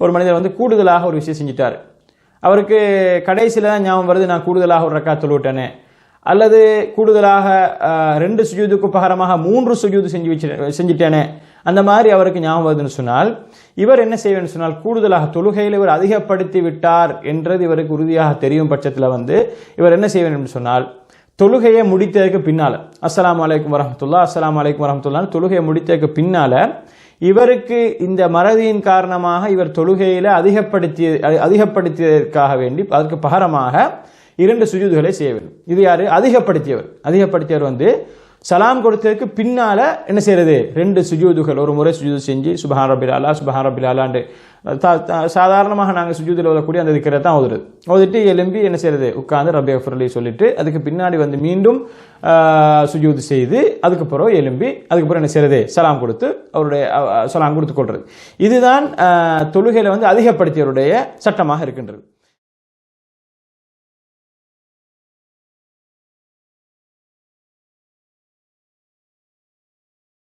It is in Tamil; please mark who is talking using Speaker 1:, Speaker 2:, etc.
Speaker 1: ஒரு மனிதர் வந்து கூடுதலாக ஒரு விஷயம் செஞ்சிட்டார். அவருக்கு கடைசியில் தான் ஞாபகம் வருது நான் கூடுதலாக ஒரு ரக்கா தொழுவிட்டேனே. அல்லது கூடுதலாக ரெண்டு சுஜூதுக்கு பகரமாக மூன்று சுஜூது செஞ்சு வச்சு செஞ்சிட்டேனே. அந்த மாதிரி அவருக்கு ஞாபகம் வருதுன்னு சொன்னால் இவர் என்ன செய்வேன்னு சொன்னால் கூடுதலாக தொழுகையில் இவர் அதிகப்படுத்தி விட்டார் என்றது இவருக்கு உறுதியாக தெரியும் பட்சத்தில் வந்து இவர் என்ன செய்வேன் என்று சொன்னால் தொழுகையை முடித்ததுக்கு பின்னால் அஸ்லாம் அலைக்கும் வரமத்துல்லா அஸ்லாம் அலைக்கும் வரமத்துல்லான்னு தொழுகையை முடித்ததுக்கு பின்னால இவருக்கு இந்த மறதியின் காரணமாக இவர் தொழுகையில அதிகப்படுத்திய அதிகப்படுத்தியதற்காக வேண்டி அதற்கு பகரமாக இரண்டு சுஜூதுகளை செய்ய வேண்டும். இது யாரு? அதிகப்படுத்தியவர். அதிகப்படுத்தியவர் வந்து சலாம் கொடுத்ததுக்கு பின்னால என்ன செய்யறது? ரெண்டு சுஜூதுகள். ஒரு முறை சுஜூது செஞ்சு சுபஹான் ரபில் அல்லா சுபஹான் ரபில் அல்லாண்டு சாதாரணமாக நாங்கள் சுஜூதில் ஓதக்கூடிய அந்த திக்கரை தான் ஓதுறது. ஓதிட்டு எலும்பி என்ன செய்யறது? உட்காந்து ரபி அஃபர்லி சொல்லிட்டு அதுக்கு பின்னாடி வந்து மீண்டும் சுஜூது செய்து அதுக்கப்புறம் எலும்பி அதுக்கப்புறம் என்ன செய்யறது? சலாம் கொடுத்து அவருடைய சலாம் கொடுத்து கொள்றது. இதுதான் தொழுகையில் தொழுகையில வந்து அதிகப்படுத்தியவருடைய சட்டமாக இருக்கின்றது.